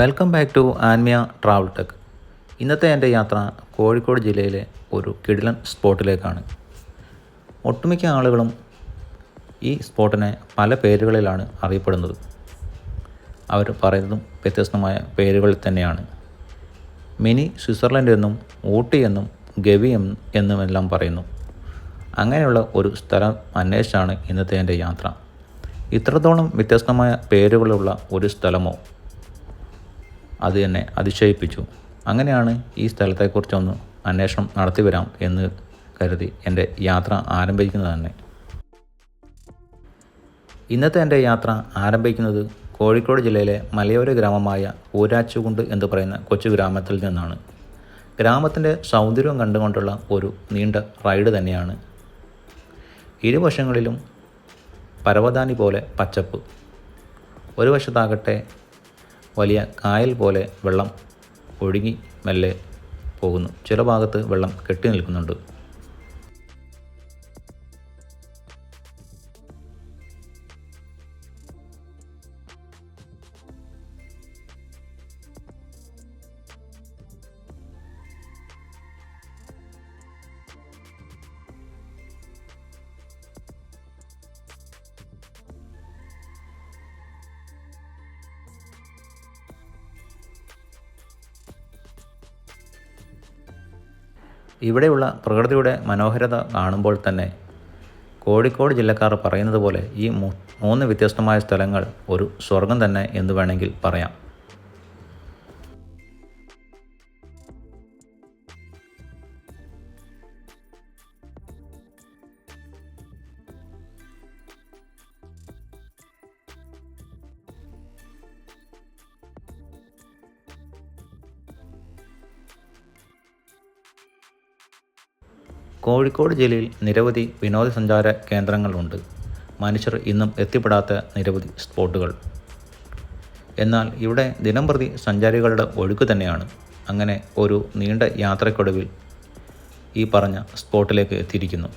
Welcome back to Anmiya travel tech ഇന്നത്തെ എന്റെ യാത്ര കോഴിക്കോട് ജില്ലയിലെ ഒരു കിടിലൻ സ്പോട്ടിലേക്കാണ്. ഒട്ടുമിക്ക ആളുകളും ഈ സ്പോട്ടിനെ പല പേരുകളിലാണ് അറിയപ്പെടുന്നത്. അവർ പറയുന്നതും വ്യത്യസ്തമായ പേരുകളിൽ തന്നെയാണ്. മിനി സ്വിറ്റ്സർലൻഡ് എന്നും ഊട്ടി എന്നും ഗവി എന്നും എന്നുമെല്ലാം പറയുന്നു. അങ്ങനെയുള്ള ഒരു സ്ഥലം അന്വേഷിച്ചാണ് ഇന്നത്തെ എന്റെ യാത്ര. ഇത്രത്തോളം വ്യത്യസ്തമായ പേരുകളുള്ള ഒരു സ്ഥലമോ അത് എന്നെ അതിശയിപ്പിച്ചു. അങ്ങനെയാണ് ഈ സ്ഥലത്തെക്കുറിച്ചൊന്ന് അന്വേഷണം നടത്തി വരാം എന്ന് കരുതി എന്റെ യാത്ര ആരംഭിക്കുന്നത് തന്നെ. ഇന്നത്തെ എന്റെ യാത്ര ആരംഭിക്കുന്നത് കോഴിക്കോട് ജില്ലയിലെ മലയോര ഗ്രാമമായ ഊരാച്ചുകുണ്ട് എന്ന് പറയുന്ന കൊച്ചു ഗ്രാമത്തിൽ നിന്നാണ്. ഗ്രാമത്തിന്റെ സൗന്ദര്യം കണ്ടുകൊണ്ടുള്ള ഒരു നീണ്ട റൈഡ് തന്നെയാണ്. ഇരുവശങ്ങളിലും പരവതാനി പോലെ പച്ചപ്പ്. ഒരു വശത്താകട്ടെ വലിയ കായൽ പോലെ വെള്ളം ഒഴുകി മെല്ലെ പോകുന്നു. ചില ഭാഗത്ത് വെള്ളം കെട്ടി നിൽക്കുന്നുണ്ട്. ഇവിടെയുള്ള പ്രകൃതിയുടെ മനോഹരത കാണുമ്പോൾ തന്നെ കോഴിക്കോട് ജില്ലക്കാർ പറയുന്നത് പോലെ ഈ മൂന്ന് വ്യത്യസ്തമായ സ്ഥലങ്ങൾ ഒരു സ്വർഗം തന്നെ എന്ന് വേണമെങ്കിൽ പറയാം. കോഴിക്കോട് ജില്ലയിൽ നിരവധി വിനോദസഞ്ചാര കേന്ദ്രങ്ങളുണ്ട്. മനുഷ്യർ ഇന്നും എത്തിപ്പെടാത്ത നിരവധി സ്പോട്ടുകൾ. എന്നാൽ ഇവിടെ ദിനംപ്രതി സഞ്ചാരികളുടെ ഒഴുക്ക് തന്നെയാണ്. അങ്ങനെ ഒരു നീണ്ട യാത്രക്കൊടുവിൽ ഈ പറഞ്ഞ സ്പോട്ടിലേക്ക് എത്തിയിരിക്കുന്നു.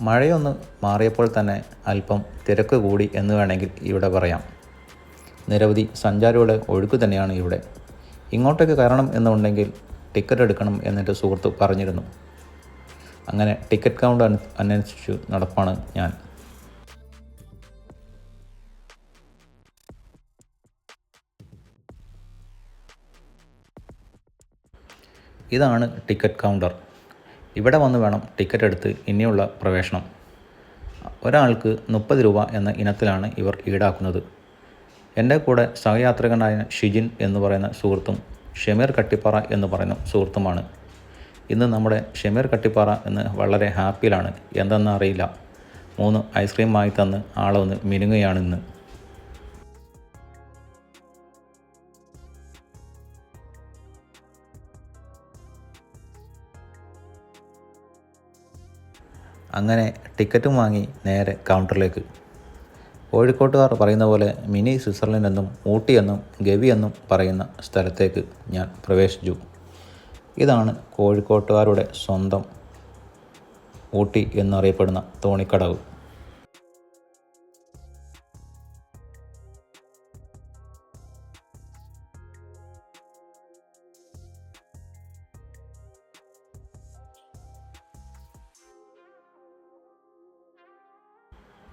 മഴയൊന്ന് മാറിയപ്പോൾ തന്നെ അല്പം തിരക്ക് കൂടി എന്ന് വേണമെങ്കിൽ ഇവിടെ പറയാം. നിരവധി സഞ്ചാരികളുടെ ഒഴുക്ക് തന്നെയാണ് ഇവിടെ. ഇങ്ങോട്ടേക്ക് കയറണം എന്നുണ്ടെങ്കിൽ ടിക്കറ്റ് എടുക്കണം എന്നെന്റെ സുഹൃത്ത് പറഞ്ഞിരുന്നു. അങ്ങനെ ടിക്കറ്റ് കൗണ്ട് അനു അന്വേഷിച്ചു നടപ്പാണ് ഞാൻ. ഇതാണ് ടിക്കറ്റ് കൗണ്ടർ. ഇവിടെ വന്ന് വേണം ടിക്കറ്റ് എടുത്ത് ഇനിയുള്ള പ്രവേശനം. ഒരാൾക്ക് മുപ്പത് രൂപ എന്ന ഇനത്തിലാണ് ഇവർ ഈടാക്കുന്നത്. എന്റെ കൂടെ സഹയാത്രികനായ ഷിജിൻ എന്ന് പറയുന്ന സുഹൃത്തും ഷമീർ കട്ടിപ്പാറ എന്ന് പറയുന്ന സുഹൃത്തുമാണ്. ഇന്ന് നമ്മുടെ ഷമീർ കട്ടിപ്പാറ എന്ന് വളരെ ഹാപ്പിയിലാണ്. എന്തെന്നറിയില്ല. മൂന്ന് ഐസ്ക്രീം വാങ്ങി തന്ന് ആളൊന്ന് മിനുങ്ങുകയാണ് ഇന്ന്. അങ്ങനെ ടിക്കറ്റും വാങ്ങി നേരെ കൗണ്ടറിലേക്ക്. കോഴിക്കോട്ടുകാർ പറയുന്ന പോലെ മിനി സ്വിറ്റ്സർലൻഡ് എന്നും ഊട്ടി എന്നും ഗവി എന്നും പറയുന്ന സ്ഥലത്തേക്ക് ഞാൻ പ്രവേശിച്ചു. ഇതാണ് കോഴിക്കോട്ടുകാരുടെ സ്വന്തം ഊട്ടി എന്നറിയപ്പെടുന്ന തോണിക്കടവ്.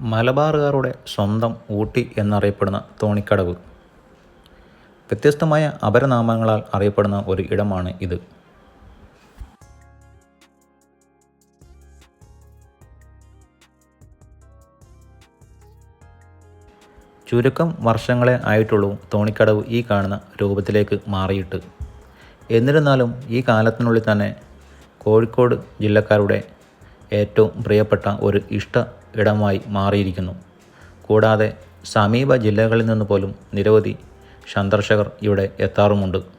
മലബാറുകാരുടെ സ്വന്തം ഊട്ടി എന്നറിയപ്പെടുന്ന തോണിക്കടവ്. വ്യത്യസ്തമായ അപരനാമങ്ങളാൽ അറിയപ്പെടുന്ന ഒരു ഇടമാണ് ഇത്. ചുരുക്കം വർഷങ്ങളെ ആയിട്ടുള്ളൂ തോണിക്കടവ് ഈ കാണുന്ന രൂപത്തിലേക്ക് മാറിയിട്ട്. എന്നിരുന്നാലും ഈ കാലത്തിനുള്ളിൽ തന്നെ കോഴിക്കോട് ജില്ലക്കാരുടെ ഏറ്റവും പ്രിയപ്പെട്ട ഒരു ഇഷ്ട ഇടമായി മാറിയിരിക്കുന്നു. കൂടാതെ സമീപ ജില്ലകളിൽ നിന്ന് പോലും നിരവധി സന്ദർശകർ ഇവിടെ എത്താറുമുണ്ട്.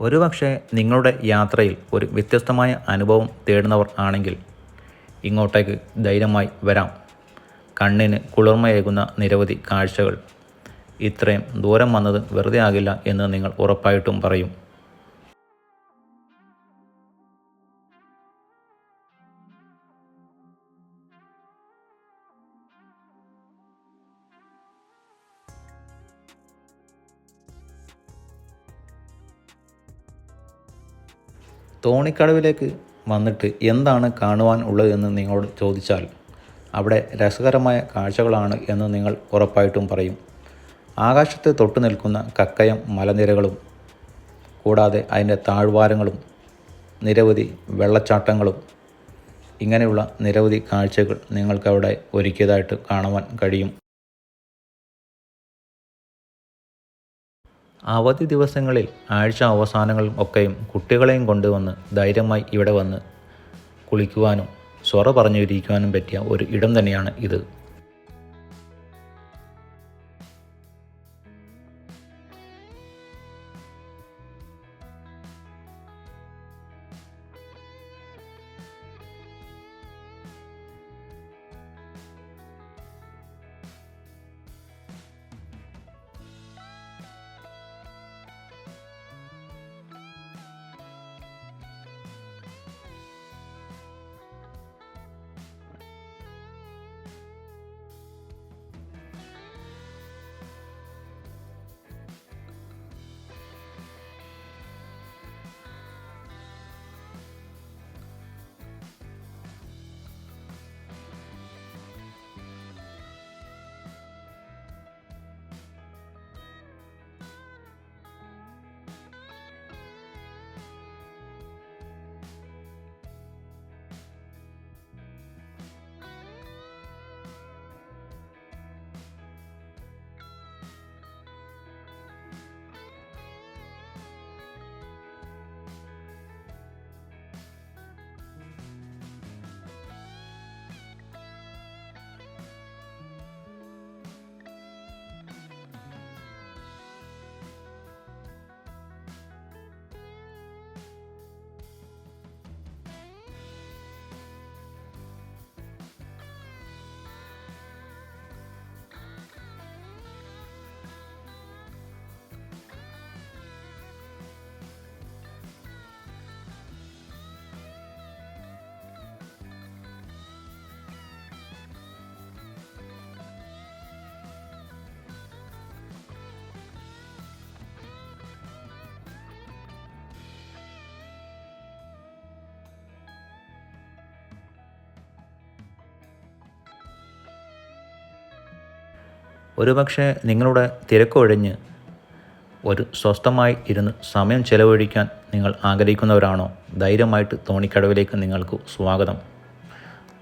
ഒരുപക്ഷെ നിങ്ങളുടെ യാത്രയിൽ ഒരു വ്യത്യസ്തമായ അനുഭവം തേടുന്നവർ ആണെങ്കിൽ ഇങ്ങോട്ടേക്ക് ധൈര്യമായി വരാം. കണ്ണിന് കുളിർമയേകുന്ന നിരവധി കാഴ്ചകൾ ഇത്രയും ദൂരം വന്നത് വെറുതെ ആകില്ല എന്ന് നിങ്ങൾ ഉറപ്പായിട്ടും പറയും. തോണിക്കടവിലേക്ക് വന്നിട്ട് എന്താണ് കാണുവാൻ ഉള്ളതെന്ന് നിങ്ങളോട് ചോദിച്ചാൽ അവിടെ രസകരമായ കാഴ്ചകളാണ് എന്ന് നിങ്ങൾ ഉറപ്പായിട്ടും പറയും. ആകാശത്ത് തൊട്ടു നിൽക്കുന്ന കക്കയം മലനിരകളും കൂടാതെ അതിന്റെ താഴ്വാരങ്ങളും നിരവധി വെള്ളച്ചാട്ടങ്ങളും ഇങ്ങനെയുള്ള നിരവധി കാഴ്ചകൾ നിങ്ങൾക്കവിടെ ഒരുക്കിയതായിട്ട് കാണുവാൻ കഴിയും. അവധി ദിവസങ്ങളിൽ ആഴ്ച അവസാനങ്ങളും ഒക്കെയും കുട്ടികളെയും കൊണ്ടുവന്ന് ധൈര്യമായി ഇവിടെ വന്ന് കുളിക്കുവാനും സൊറ പറഞ്ഞിരിക്കുവാനും പറ്റിയ ഒരു ഇടം തന്നെയാണ് ഇത്. ഒരുപക്ഷെ നിങ്ങളുടെ തിരക്കൊഴിഞ്ഞ് ഒരു സ്വസ്ഥമായി ഇരുന്ന് സമയം ചെലവഴിക്കാൻ നിങ്ങൾ ആഗ്രഹിക്കുന്നവരാണോ? ധൈര്യമായിട്ട് തോണിക്കടവിലേക്ക് നിങ്ങൾക്ക് സ്വാഗതം.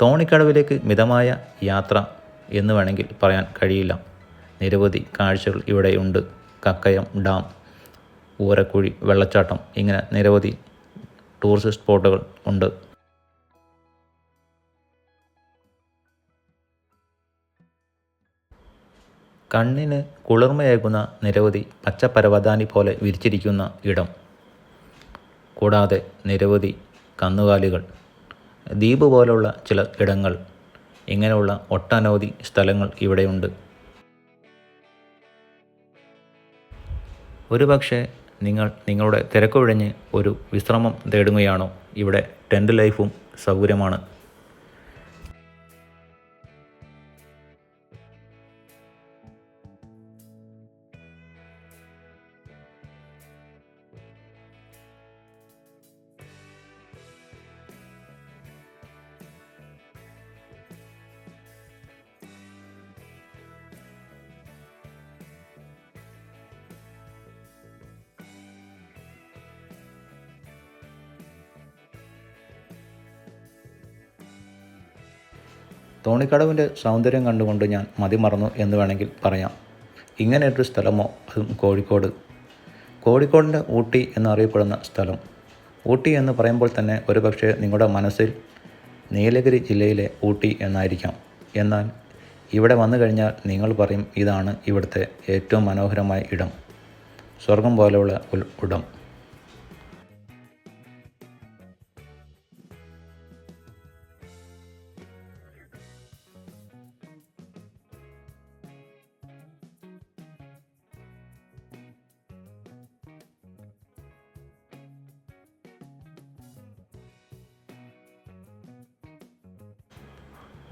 തോണിക്കടവിലേക്ക് മിതമായ യാത്ര എന്ന് വേണമെങ്കിൽ പറയാൻ കഴിയില്ല. നിരവധി കാഴ്ചകൾ ഇവിടെയുണ്ട് കക്കയം ഡാം ഊരക്കുഴി വെള്ളച്ചാട്ടം ഇങ്ങനെ നിരവധി ടൂറിസ്റ്റ് സ്പോട്ടുകൾ ഉണ്ട്. കണ്ണിന് കുളിർമയേകുന്ന നിരവധി പച്ചപ്പരവതാനി പോലെ വിരിച്ചിരിക്കുന്ന ഇടം. കൂടാതെ നിരവധി കന്നുകാലികൾ. ദ്വീപ് പോലുള്ള ചില ഇടങ്ങൾ. ഇങ്ങനെയുള്ള ഒട്ടനവധി സ്ഥലങ്ങൾ ഇവിടെയുണ്ട്. ഒരുപക്ഷെ നിങ്ങൾ നിങ്ങളുടെ തിരക്കൊഴിഞ്ഞ് ഒരു വിശ്രമം തേടുകയാണോ? ഇവിടെ ടെന്റ് ലൈഫും സൗകര്യമാണ്. തോണിക്കടവിന്റെ സൗന്ദര്യം കണ്ടുകൊണ്ട് ഞാൻ മതിമറന്നു എന്ന് വേണമെങ്കിൽ പറയാം. ഇങ്ങനെയൊരു സ്ഥലമോ? അതും കോഴിക്കോട്. കോഴിക്കോടിന്റെ ഊട്ടി എന്നറിയപ്പെടുന്ന സ്ഥലം. ഊട്ടി എന്ന് പറയുമ്പോൾ തന്നെ ഒരുപക്ഷെ നിങ്ങളുടെ മനസ്സിൽ നീലഗിരി ജില്ലയിലെ ഊട്ടി എന്നായിരിക്കാം. എന്നാൽ ഇവിടെ വന്നു കഴിഞ്ഞാൽ നിങ്ങൾ പറയും ഇതാണ് ഇവിടുത്തെ ഏറ്റവും മനോഹരമായ ഇടം. സ്വർഗം പോലെയുള്ള ഒരു ഇടം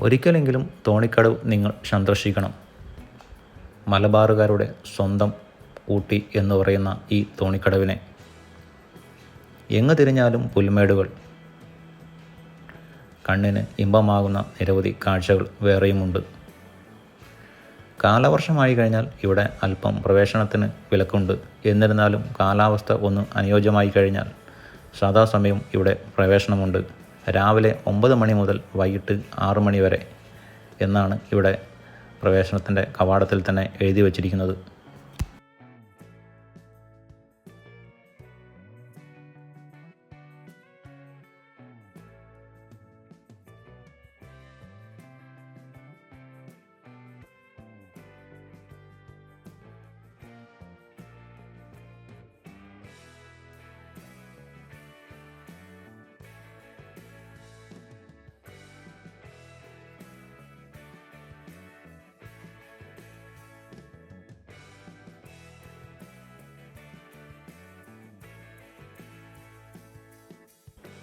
ഒരിക്കലെങ്കിലും തോണിക്കടവ് നിങ്ങൾ സന്ദർശിക്കണം. മലബാറുകാരുടെ സ്വന്തം ഊട്ടി എന്ന് പറയുന്ന ഈ തോണിക്കടവിനെ. എങ്ങ് തിരിഞ്ഞാലും പുൽമേടുകൾ. കണ്ണിന് ഇമ്പമാകുന്ന നിരവധി കാഴ്ചകൾ വേറെയുമുണ്ട്. കാലവർഷമായി കഴിഞ്ഞാൽ ഇവിടെ അല്പം പ്രവേശനത്തിന് വിലക്കുണ്ട്. എന്നിരുന്നാലും കാലാവസ്ഥ ഒന്ന് അനുയോജ്യമായി കഴിഞ്ഞാൽ സദാസമയം ഇവിടെ പ്രവേശനമുണ്ട്. രാവിലെ ഒമ്പത് മണി മുതൽ വൈകിട്ട് ആറ് മണി വരെ എന്നാണ് ഇവിടെ പ്രവേശനത്തിന്റെ കവാടത്തിൽ തന്നെ എഴുതി വച്ചിരിക്കുന്നത്.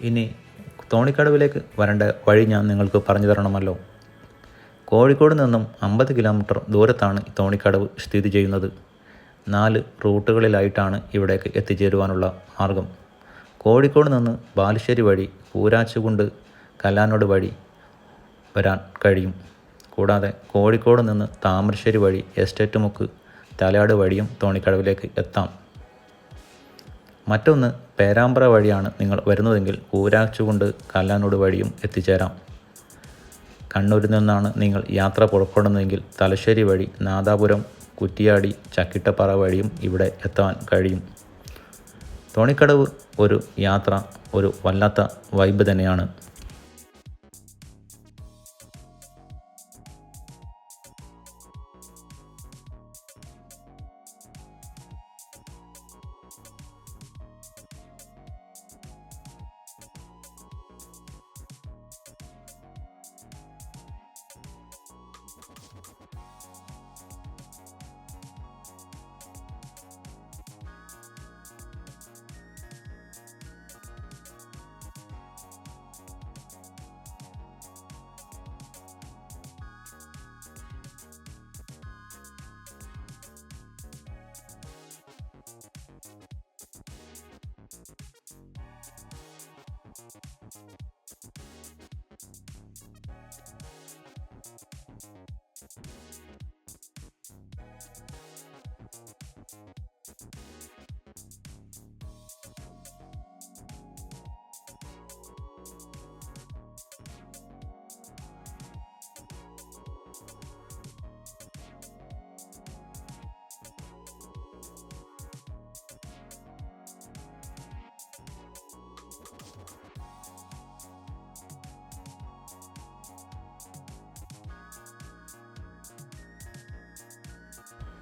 ഇനി തോണിക്കടവിലേക്ക് വരേണ്ട വഴി ഞാൻ നിങ്ങൾക്ക് പറഞ്ഞു തരണമല്ലോ. കോഴിക്കോട് നിന്നും അമ്പത് കിലോമീറ്റർ ദൂരത്താണ് തോണിക്കടവ് സ്ഥിതി ചെയ്യുന്നത്. നാല് റൂട്ടുകളിലായിട്ടാണ് ഇവിടേക്ക് എത്തിച്ചേരുവാനുള്ള മാർഗം. കോഴിക്കോട് നിന്ന് ബാലുശ്ശേരി വഴി പൂരാച്ചുകുണ്ട് കല്ലാനോട് വഴി വരാൻ കഴിയും. കൂടാതെ കോഴിക്കോട് നിന്ന് താമരശ്ശേരി വഴി എസ്റ്റേറ്റ് മുക്ക് തലയാട് വഴിയും തോണിക്കടവിലേക്ക് എത്താം. മറ്റൊന്ന് പേരാമ്പ്ര വഴിയാണ് നിങ്ങൾ വരുന്നതെങ്കിൽ കൂരാച്ചുകൊണ്ട് കല്ലാനോട് വഴിയും എത്തിച്ചേരാം. കണ്ണൂരിൽ നിന്നാണ് നിങ്ങൾ യാത്ര പുറപ്പെടുന്നതെങ്കിൽ തലശ്ശേരി വഴി നാദാപുരം കുറ്റിയാടി ചക്കിട്ടപ്പാറ വഴിയും ഇവിടെ എത്താൻ കഴിയും. തോണിക്കടവ് ഒരു യാത്ര ഒരു വല്ലാത്ത വൈബ് തന്നെയാണ്.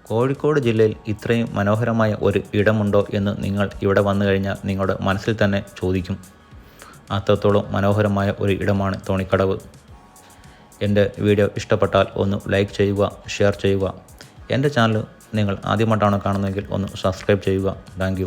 കോഴിക്കോട് ജില്ലയിൽ ഇത്രയും മനോഹരമായ ഒരു ഇടമുണ്ടോ എന്ന് നിങ്ങൾ ഇവിടെ വന്നു കഴിഞ്ഞാൽ നിങ്ങളുടെ മനസ്സിൽ തന്നെ ചോദിക്കും. അത്രത്തോളം മനോഹരമായ ഒരു ഇടമാണ് തോണിക്കടവ്. എന്റെ വീഡിയോ ഇഷ്ടപ്പെട്ടാൽ ഒന്ന് ലൈക്ക് ചെയ്യുക ഷെയർ ചെയ്യുക. എന്റെ ചാനൽ നിങ്ങൾ ആദ്യമായിട്ടാണ് കാണുന്നതെങ്കിൽ ഒന്ന് സബ്സ്ക്രൈബ് ചെയ്യുക. താങ്ക്